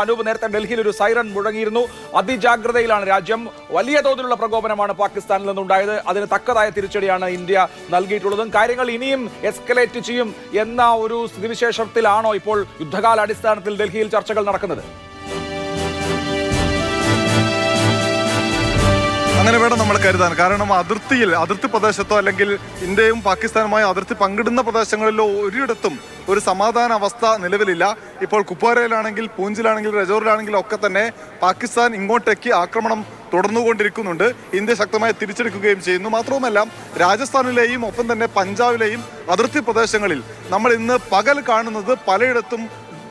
അനൂപ് നേരത്തെ ഡൽഹിയിൽ ഒരു സൈറൺ മുഴങ്ങിയിരുന്നു. അതിജാഗ്രതയിലാണ് രാജ്യം. വലിയ തോതിലുള്ള പ്രകോപനമാണ് പാകിസ്ഥാനിൽ നിന്നുണ്ടായത്. അതിന് തക്കതായ തിരിച്ചടിയാണ് ഇന്ത്യ നൽകിയിട്ടുള്ളതും. കാര്യങ്ങൾ ഇനിയും എസ്കലേറ്റ് ചെയ്യും എന്ന ഒരു സ്ഥിതിവിശേഷത്തിലാണോ ഇപ്പോൾ യുദ്ധകാലാടിസ്ഥാനത്തിൽ ഡൽഹിയിൽ ചർച്ചകൾ നടക്കുന്നത്? അങ്ങനെ വേണം നമ്മൾ കരുതാൻ. കാരണം അതിർത്തിയിൽ അതിർത്തി പ്രദേശത്തോ അല്ലെങ്കിൽ ഇന്ത്യയും പാകിസ്ഥാനുമായി അതിർത്തി പങ്കിടുന്ന പ്രദേശങ്ങളിലോ ഒരിടത്തും ഒരു സമാധാന അവസ്ഥ നിലവിലില്ല. ഇപ്പോൾ കുപ്വാരയിലാണെങ്കിൽ പൂഞ്ചിലാണെങ്കിൽ രജോറിലാണെങ്കിലും ഒക്കെ തന്നെ പാകിസ്ഥാൻ ഇങ്ങോട്ടേക്ക് ആക്രമണം തുടർന്നുകൊണ്ടിരിക്കുന്നുണ്ട്. ഇന്ത്യ ശക്തമായി തിരിച്ചെടുക്കുകയും ചെയ്യുന്നു. മാത്രവുമല്ല രാജസ്ഥാനിലെയും ഒപ്പം തന്നെ പഞ്ചാബിലെയും അതിർത്തി പ്രദേശങ്ങളിൽ നമ്മൾ ഇന്ന് പകൽ കാണുന്നത് പലയിടത്തും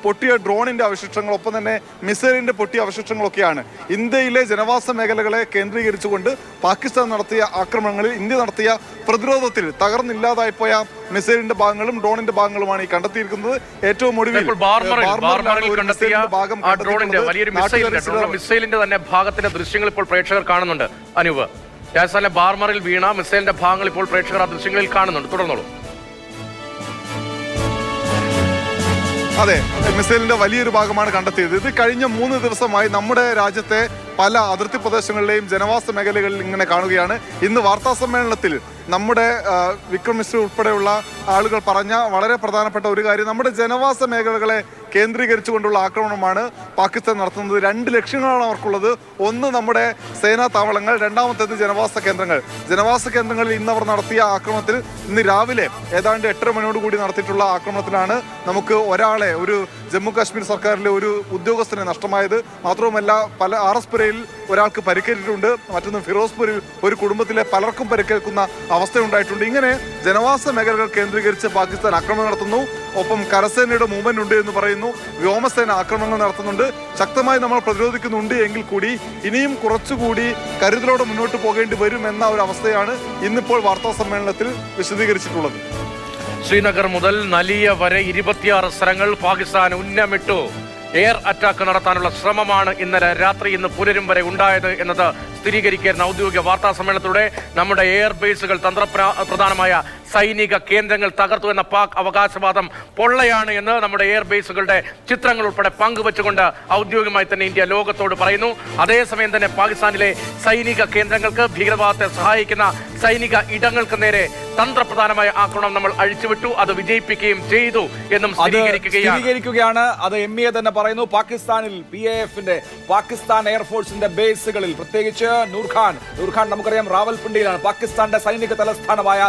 പൊട്ടിയ ഡ്രോണിന്റെ അവശിഷ്ടങ്ങൾ ഒപ്പം തന്നെ മിസൈലിന്റെ പൊട്ടിയ അവശിഷ്ടങ്ങളൊക്കെയാണ്. ഇന്ത്യയിലെ ജനവാസ മേഖലകളെ കേന്ദ്രീകരിച്ചുകൊണ്ട് പാകിസ്ഥാൻ നടത്തിയ ആക്രമണങ്ങളിൽ ഇന്ത്യ നടത്തിയ പ്രതിരോധത്തിൽ തകർന്നില്ലാതായി പോയ മിസൈലിന്റെ ഭാഗങ്ങളും ഡ്രോണിന്റെ ഭാഗങ്ങളുമാണ് ഈ കണ്ടെത്തിയിരിക്കുന്നത്. ഏറ്റവും ഒടുവിൽ മിസൈലിന്റെ തന്നെ ഭാഗത്തിന്റെ ദൃശ്യങ്ങൾ ഇപ്പോൾ പ്രേക്ഷകർ കാണുന്നുണ്ട്. അനുവ് രാജസ്ഥാനിലെ ബാർമറിൽ വീണ മിസൈലിന്റെ ഭാഗങ്ങൾ ഇപ്പോൾ പ്രേക്ഷകർ ആ ദൃശ്യങ്ങളിൽ കാണുന്നുണ്ട്. തുടർന്നോളൂ. അതെ മിസൈലിന്റെ വലിയൊരു ഭാഗമാണ് കണ്ടെത്തിയത്. ഇത് കഴിഞ്ഞ മൂന്ന് ദിവസമായി നമ്മുടെ രാജ്യത്തെ പല അതിർത്തി പ്രദേശങ്ങളിലെയും ജനവാസ മേഖലകളിൽ ഇങ്ങനെ കാണുകയാണ്. ഇന്ന് വാർത്താ സമ്മേളനത്തിൽ നമ്മുടെ വിക്രം മിശ്ര ഉൾപ്പെടെയുള്ള ആളുകൾ പറഞ്ഞ വളരെ പ്രധാനപ്പെട്ട ഒരു കാര്യം നമ്മുടെ ജനവാസ മേഖലകളെ കേന്ദ്രീകരിച്ചുകൊണ്ടുള്ള ആക്രമണമാണ് പാകിസ്ഥാൻ നടത്തുന്നത്. രണ്ട് ലക്ഷ്യങ്ങളാണ് അവർക്കുള്ളത്. ഒന്ന് നമ്മുടെ സേനാ താവളങ്ങൾ രണ്ടാമത്തേത് ജനവാസ കേന്ദ്രങ്ങൾ. ജനവാസ കേന്ദ്രങ്ങളിൽ ഇന്ന് അവർ നടത്തിയ ആക്രമണത്തിൽ ഇന്ന് രാവിലെ ഏതാണ്ട് എട്ടര മണിയോട് കൂടി നടത്തിയിട്ടുള്ള ആക്രമണത്തിലാണ് നമുക്ക് ഒരാളെ ഒരു ജമ്മു കാശ്മീർ സർക്കാരിലെ ഒരു ഉദ്യോഗസ്ഥനെ നഷ്ടമായത്. മാത്രവുമല്ല പല ആർ എസ് പുരയിൽ ഒരാൾക്ക് പരിക്കേറ്റിട്ടുണ്ട് മറ്റൊന്ന് ഫിറോസ്പൂരിൽ ഒരു കുടുംബത്തിലെ പലർക്കും പരിക്കേൽക്കുന്ന അവസ്ഥയുണ്ടായിട്ടുണ്ട്. ഇങ്ങനെ ജനവാസ മേഖലകൾ കേന്ദ്രീകരിച്ച് പാകിസ്ഥാൻ ആക്രമണം നടത്തുന്നു. ഒപ്പം കരസേനയുടെ മൂവ്മെന്റ് ഉണ്ട് എന്ന് പറയുന്നു. വ്യോമസേന ആക്രമണങ്ങൾ നടത്തുന്നുണ്ട്. ശക്തമായി നമ്മൾ പ്രതിരോധിക്കുന്നുണ്ട് എങ്കിൽ കൂടി ഇനിയും കുറച്ചുകൂടി കരുതലോടെ മുന്നോട്ട് പോകേണ്ടി വരും എന്ന ഒരു അവസ്ഥയാണ് ഇന്നിപ്പോൾ വാർത്താ സമ്മേളനത്തിൽ വിശദീകരിച്ചിട്ടുള്ളത്. ശ്രീനഗർ മുതൽ നലിയ വരെ ഇരുപത്തിയാറ് സ്ഥലങ്ങൾ പാകിസ്ഥാൻ ഉന്നമിട്ടു. എയർ അറ്റാക്ക് നടത്താനുള്ള ശ്രമമാണ് ഇന്നലെ രാത്രി ഇന്ന് പുലരും വരെ ഉണ്ടായത് എന്നത് സ്ഥിരീകരിക്കുന്ന ഔദ്യോഗിക വാർത്താ സമ്മേളനത്തിലൂടെ നമ്മുടെ എയർ ബേസുകൾ തന്ത്രപ്രധാനമായ സൈനിക കേന്ദ്രങ്ങൾ തകർത്തു എന്ന പാക് അവകാശവാദം പൊള്ളയാണ് എന്ന് നമ്മുടെ എയർ ബേസുകളുടെ ചിത്രങ്ങൾ ഉൾപ്പെടെ പങ്കുവച്ചുകൊണ്ട് ഔദ്യോഗികമായി തന്നെ ഇന്ത്യ ലോകത്തോട് പറയുന്നു. അതേസമയം തന്നെ പാകിസ്ഥാനിലെ സൈനിക കേന്ദ്രങ്ങൾക്ക് ഭീകരവാദത്തെ സഹായിക്കുന്ന സൈനിക ഇടങ്ങൾക്ക് നേരെ തന്ത്രപ്രധാനമായ ആക്രമണം നമ്മൾ അഴിച്ചുവിട്ടു. അത് വിജയിപ്പിക്കുകയും ചെയ്തു എന്നും അത് സ്ഥിരീകരിക്കുകയാണ്. അത് എം എ തന്നെ പറയുന്നു. പാകിസ്ഥാനിൽ പി എ എഫിന്റെ പാകിസ്ഥാൻ എയർഫോഴ്സിന്റെ ബേസുകളിൽ പ്രത്യേകിച്ച് നൂർഖാൻ. നൂർഖാൻ നമുക്കറിയാം റാവൽപിണ്ടിയിലാണ്. പാകിസ്ഥാന്റെ സൈനിക തലസ്ഥാനമായ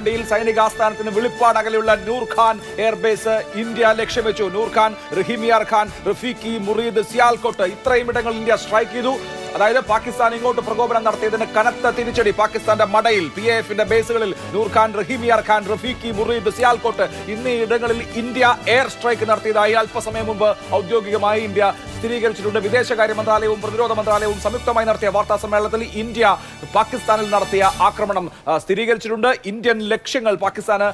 റാവൽപിണ്ടിയിൽ സൈനിക ആസ്ഥാനത്തിന് വെളിപ്പാട് അകലെയുള്ള നൂർഖാൻ എയർബേസ് ഇന്ത്യ ലക്ഷ്യം വെച്ചു. നൂർഖാൻ റഹിമിയാർ ഖാൻ റഫീഖി മുറീദ് സിയാൽകോട്ട് ഇത്രയും ഇടങ്ങൾ ഇന്ത്യ സ്ട്രൈക്ക് ചെയ്തു. അതായത് പാകിസ്ഥാൻ ഇങ്ങോട്ട് പ്രകോപനം നടത്തിയതിന് കനത്ത തിരിച്ചടി പാകിസ്ഥാന്റെ മടയിൽ പി എ എഫിന്റെ ബേസുകളിൽ നൂർഖാൻ റഹീമിയാർ ഖാൻ റഫീഖി മുറീദ് സിയാൽകോട്ട്. എന്നീ ഇടങ്ങളിൽ ഇന്ത്യ എയർ സ്ട്രൈക്ക് നടത്തിയതായി അല്പസമയം മുമ്പ് ഔദ്യോഗികമായി ഇന്ത്യ സ്ഥിരീകരിച്ചിട്ടുണ്ട് വിദേശകാര്യ മന്ത്രാലയവും പ്രതിരോധ മന്ത്രാലയവും സംയുക്തമായി നടത്തിയ വാർത്താ സമ്മേളനത്തിൽ ഇന്ത്യ പാകിസ്ഥാനിൽ നടത്തിയ ആക്രമണം സ്ഥിരീകരിച്ചിട്ടുണ്ട്. ഇന്ത്യൻ ലക്ഷ്യങ്ങൾ പാകിസ്ഥാന്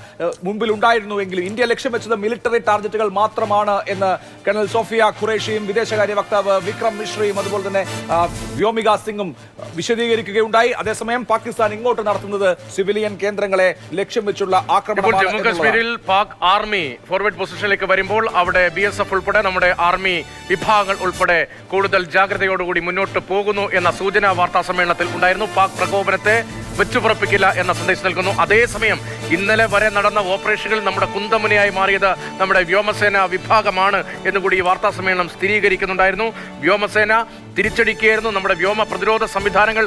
മുമ്പിൽ ഉണ്ടായിരുന്നുവെങ്കിലും ഇന്ത്യ ലക്ഷ്യം വെച്ചത് മിലിറ്ററി ടാർഗറ്റുകൾ മാത്രമാണ് എന്ന് കേണൽ സോഫിയ ഖുറേഷിയും വിദേശകാര്യ വക്താവ് വിക്രം മിശ്രയും അതുപോലെ തന്നെ വ്യോമിക സിംഗും വിശദീകരിക്കുകയുണ്ടായി. അതേസമയം പാകിസ്ഥാൻ ഇങ്ങോട്ട് നടത്തുന്നത് സിവിലിയൻ കേന്ദ്രങ്ങളെ ലക്ഷ്യം വെച്ചുള്ള ആക്രമണം ജമ്മു. കാശ്മീരിൽ പാക് ആർമി ഫോർവേഡ് പൊസിഷനിലേക്ക് വരുമ്പോൾ അവിടെ ബി എസ് എഫ് ഉൾപ്പെടെ നമ്മുടെ ആർമി വിഭാഗങ്ങൾ ഉൾപ്പെടെ കൂടുതൽ ജാഗ്രതയോടുകൂടി മുന്നോട്ട് പോകുന്നു എന്ന സൂചന വാർത്താ സമ്മേളനത്തിൽ ഉണ്ടായിരുന്നു. പാക് പ്രകോപനത്തെ വെച്ചുപുറപ്പിക്കില്ല എന്ന സന്ദേശം നൽകുന്നു. അതേസമയം ഇന്നലെ വരെ നടന്ന ഓപ്പറേഷനുകൾ നമ്മുടെ കുന്തമുനയായി മാറിയത് നമ്മുടെ വ്യോമസേന വിഭാഗമാണ് എന്നുകൂടി ഈ വാർത്താ സമ്മേളനം സ്ഥിരീകരിക്കുന്നുണ്ടായിരുന്നു. വ്യോമസേന തിരിച്ചടിക്കുകയായിരുന്നു. നമ്മുടെ വ്യോമ പ്രതിരോധ സംവിധാനങ്ങൾ